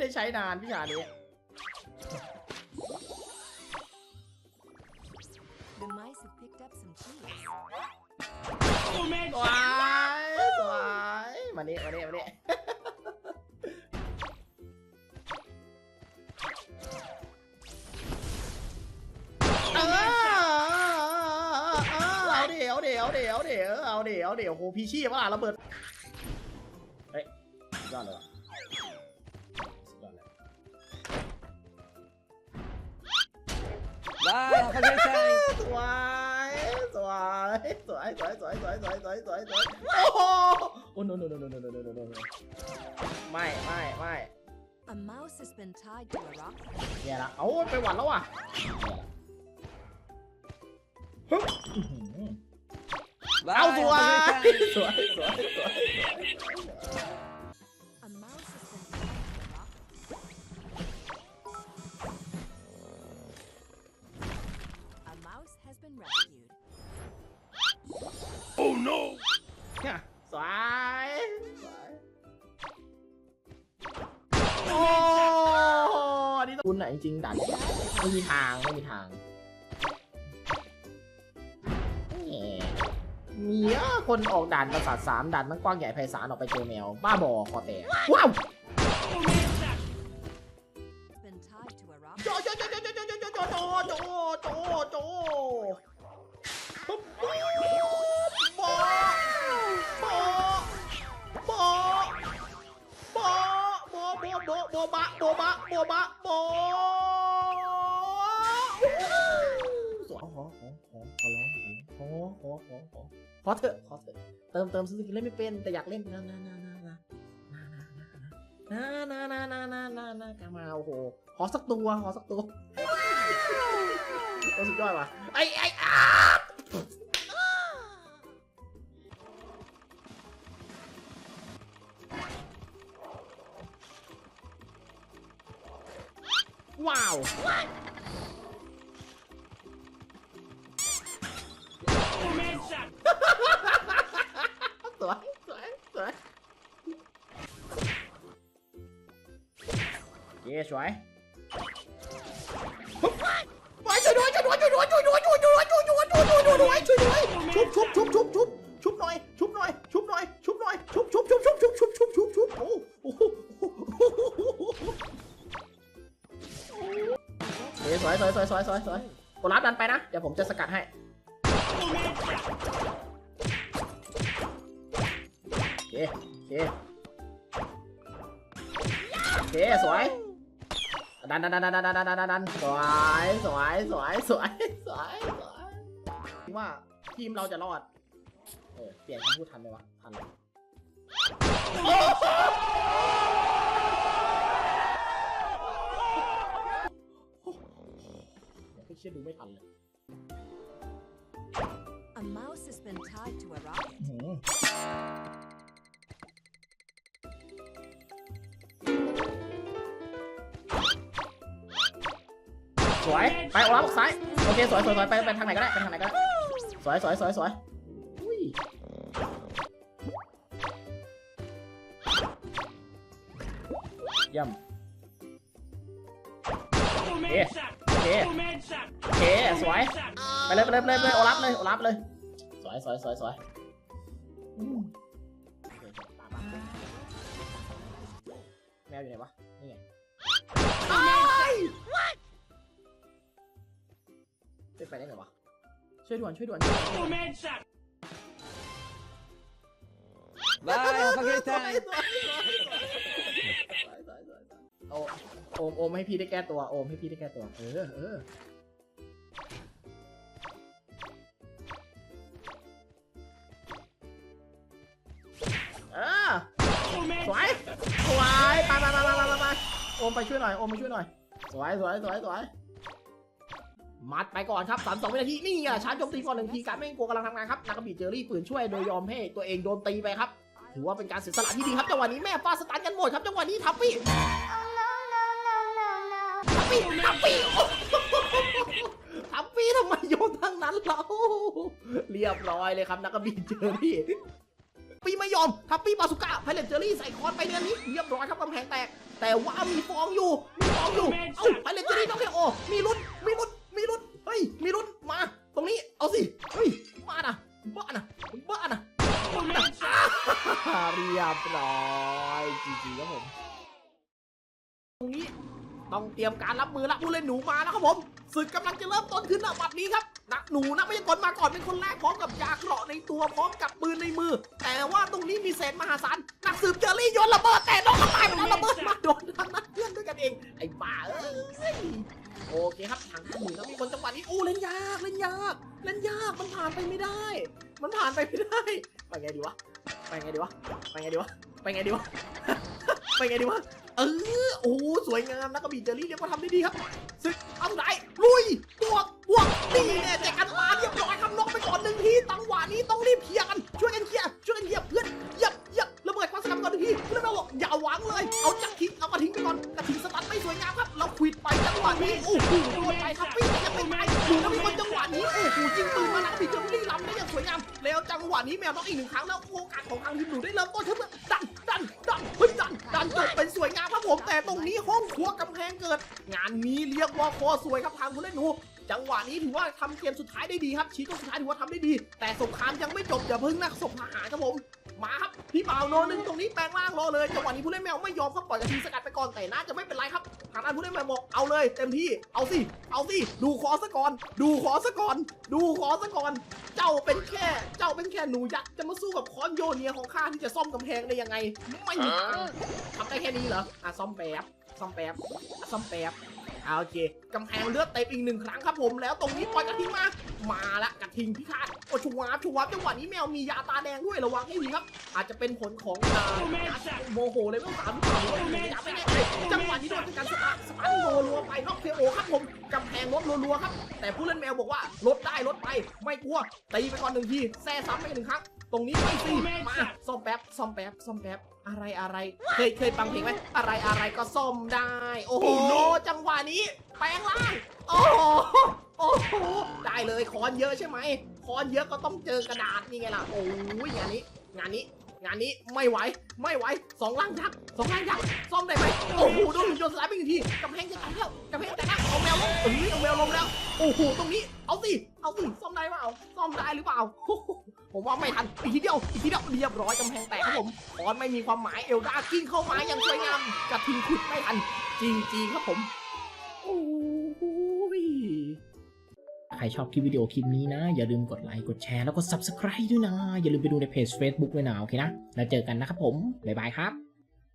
ได้ใช้นานวิชานี้ The mice have picked up some cheese. สวยสวยมานี่มานี่มานี่เออเอาเดี๋ยวเดี๋ยวเดี๋ยวเดี๋ยวเอาเดี๋ยวเดี๋ยวโหพีชีพว่าระเบิด เฮ้ยสุดยอดเลย Bye, have a great time. สวยสวยสวยสวยสวยสวยสวยสวยสวยสวยโอ้โหโอ้โนโนโนโนโนโนโนโนไม่ไม่ไม่ A mouse has been tied to a rock. แย่ละเอ้าไปหวัดแล้วว่ะเอาสวยสวยสวยสวย สวยสวยโอ้อันนี้ต้องคุณไหนจริงๆดันไม่มีทางไม่มีทางแหมมีอะคนออกด่านประสาทสามด่านมันกว้างใหญ่ไพศาลออกไปเจอแมว บ้าบอคอแตกว้าว Has been tied to a rock. โจโจโจโจโจโจโจโจโจโจโจโจ บอบอบอบะบอบะบอบะบอสวยขอขอขอขอร้องขอขอขอขอขอเถอะขอเถอะเติมเติมซื้อกินเล่นไม่เป็นแต่อยากเล่นนะนะนะนะนะนะนะนะนะนะนะนะนะนะกามาโอ้โหขอสักตัวขอสักตัวโอ้สุดยอดว่ะไอ้ไอ้อา ว้าวสวยสวยสวยเย้สวยไปช่วยด้วยช่วยด้วยช่วยด้วยช่วยด้วยช่วย สวยสวยสวยสวยสวยกดรับดันไปนะ เดี๋ยวผมจะสกัดให้ โอเค โอเค โอเค สวย ดันดันดันดันดันดันดันดันสวย สวย สวย สวย สวย สวยคิดว่าทีมเราจะรอด เออ เปลี่ยนคำพูดทันไหมวะ ทันเลย ทันเลย A mouse has been tied to a rock. อื้อหือสวย ไปโอลาฟซ้าย โอเคสวยสวยสวยไปไปทางไหนก็ได้ไปทางไหนก็ได้ สวยสวยสวยสวยอุ้ยเยี่ยม โอเค โอเคโอ เคสวยไปเลยไปเลยไปเลยไปเลยโอลาฟเลยโอลาฟเลยสวยสวยสวยสวยอืมโอเคตามมาแมวอยู่ไหนวะนี่ไงอ้ายช่วยไปได้ไงวะช่วยด่วนช่วยด่วนช่วยด่วน Bye, have a great สวย time. สวยสวยสวยสวยสวยโอโอมโอมให้พี่ได้แก้ตัวโอมให้พี่ได้แก้ตัว เออเออ สวยสวยไปไปไปไปไปไปโอมไปช่วยหน่อยโอมไปช่วยหน่อยสวยสวยสวยสวยมัดไปก่อนครับสามสองวินาทีนี่อะชาร์จโจมตีก่อนหนึ่งทีการไม่กลัวกำลังทำงานครับนากาบิเจอรี่ปืนช่วยโดยยอมให้ตัวเองโดนตีไปครับถือว่าเป็นการเสียสละที่ดีครับจังหวะนี้แม่ฟาสตันกันหมดครับจังหวะนี้ทัฟฟี่ทัฟฟี่ทัฟฟี่ทัฟฟี่ทำไมโยนทางนั้นเราเรียบร้อยเลยครับนากบิเจอรี่ ปี้ไม่ยอมทัปปี้บาสุก้าไพเรตเจอรี่ใส่คอนไปเดือนนี้เรียบร้อยครับกำแพงแตก แต่ว่ามีฟองอยู่ มีฟองอยู่ เอ้าไพเรตเจอรี่น้องเคโอมีลุ้นมีลุ้นมีลุ้นเฮ้ยมีลุ้นมา ตรงนี้เอาสิเฮ้ยบ้านะบ้านะบ้านะบ้านะอ่าเรียบร้อยจีจีครับผมตรงนี้ ต้องเตรียมการรับมือละผู้เล่นหนูมาแล้วครับผมศึกกำลังจะเริ่มต้นขึ้นณบัดนี้ครับนักหนูนักพยากรณ์มาก่อนเป็นคนแรกพร้อมกับยาเกราะในตัวพร้อมกับปืนในมือ แต่ว่าตรงนี้มีเศษมหาศาลนักสืบเจอรี่โยนระเบิดแต่น้องก็ตายไปแล้วระเบิดมาโดนทางนั้นเพื่อนด้วยกันเองไอ้บ้าเอ้ยโอเคครับทางหนูนะมีคนจังหวะนี้อู้เล่นยากเล่นยากเล่นยากมันผ่านไปไม่ได้ มันผ่านไปไม่ได้ไปไงดีวะไปไงดีวะไปไงดีวะไปไงดีวะไปไงดีวะ เออโอ้สวยงามนะกระบี่เจอรี่เรียกว่าทำได้ดีครับซึกเอาไหนลุยบวกบวกนี่แน่แจกกันมาเรียบร้อยครับน็อกไปก่อนหนึ่งทีตังหวะนี้ต้องรีบเคลียร์กันช่วยกันเคลียร์ช่วยกันเหยียบเพื่อนเหยียบเหยียบระเบิดความสกัดก่อนหนึ่งทีเพื่อนเราบอกอย่าหวังเลย เอาจักรทิ้งเอากระทิ้งไปก่อนกระทิ้งสตันไม่สวยงามครับเราควิดไปจังหวะนี้โอ้โหโดนไปครับพี่ยังไม่ตายดูแล้วมีคนจังหวะนี้โอ้โหยิงปืนมาแล้วกระบี่เจอรี่ล้ำได้อย่างสวยงามแล้วจังหวะนี้แมวน็อกอีกหนึ่งครั้งแล้วโอกาสของทางทีมหนูได้เริ่มต้นขึ้น ผมแต่ตรงนี้ห้องครัวกำแพงเกิด งานนี้เรียกว่าคอสวยครับทางผู้เล่นหนูจังหวะนี้ถือว่าทำเกมสุดท้ายได้ดีครับชีก็สุดท้ายถือว่าทำได้ดี แต่สงครามยังไม่จบอย่าเพิ่งนักส่งทหาครับผมมาครับพี่บ่าวโนนึงตรงนี้แปลงร่างรอเลยจังหวะนี้ผู้เล่นแมวไม่ยอมครับปล่อยกระทิงสกัดไปก่อนแต่น่าจะไม่เป็นไรครับทางด้านผู้เล่นแมวบอกเอาเลยเต็มที่เอาสิเอาสิดูขอซะก่อน ดูขอซะก่อน ดูขอซะก่อน เจ้าเป็นแค่ เจ้าเป็นแค่หนูยักษ์จะมาสู้กับคอนโยเนียของข้าที่จะซ่อมกำแพงได้ยังไง ไม่มีทางทำได้ แค่นี้เหรอ อะซ่อมแป๊บ ซ่อมแป๊บอะซ่อมแป๊บอะโอเคกำแพงเลือดเต็มอีกหนึ่งครั้งครับผม แล้วตรงนี้ปล่อยกระทิงมา มาละกระทิงพิฆาตโอชูวาบชูวาบจังหวะนี้แมวมียาตาแดงด้วยระวังให้ดีครับ อาจจะเป็นผลของอาโมโหเลยไม่สามหรือเปล่าจับไม่จังหวะนี้โดนการสปาสปาร์รัวไปนอกเคโอครับผมกำแพงลดรัวๆครับ แต่ผู้เล่นแมวบอกว่าลดได้ลดไป ไม่กลัวตีไปก่อนหนึ่งทีแซ่ซ้ำไปหนึ่งครั้งตรงนี้ไม่ซีมาซ่อมแป๊บซ่อมแป๊บซ่อมแป๊บ อะไรอะไรเคยเคยฟังเพลงไหมอะไรอะไรก็ซ่อมได้ โอ้โหจังหวะนี้แปลงร่างโอ้โหโอ้โหได้เลยคอนเยอะใช่ไหมคอนเยอะก็ต้องเจอกระดาษนี่ไงล่ะโอ้ยงานนี้ งานนี้ งานนี้ไม่ไหวไม่ไหวสองล่างยักษ์สองล่างยักษ์ซ่อมได้ไหมโอ้โหโดนหุ่นยนต์สลายไปหนึ่งทีกำแพงจะแตกแล้วกำแพงแตกแล้วเอาแมวลงเอ้ยเอาแมวลงแล้ว โอ้โห ตรงนี้ เอาสิ เอาสิ ซ่อมได้เปล่า ซ่อมได้หรือเปล่าผม ว่าไม่ทันอีกทีเดียวอีกทีเดียวเรียบร้อยกำแพงแตกครับผมคอนไม่มีความหมายเอลดากิ้งเข้ามาอย่างสวยงามกระทิงขุดไม่ทันจริงๆครับผมโอ้ยใครชอบคลิปวิดีโอคลิปนี้นะ อย่าลืมกดไลค์กดแชร์แล้วก็ Subscribe ด้วยนะ อย่าลืมไปดูในเพจ Facebook ด้วยนะโอเคนะ แล้วเจอกันนะครับผม บ๊ายบายครับ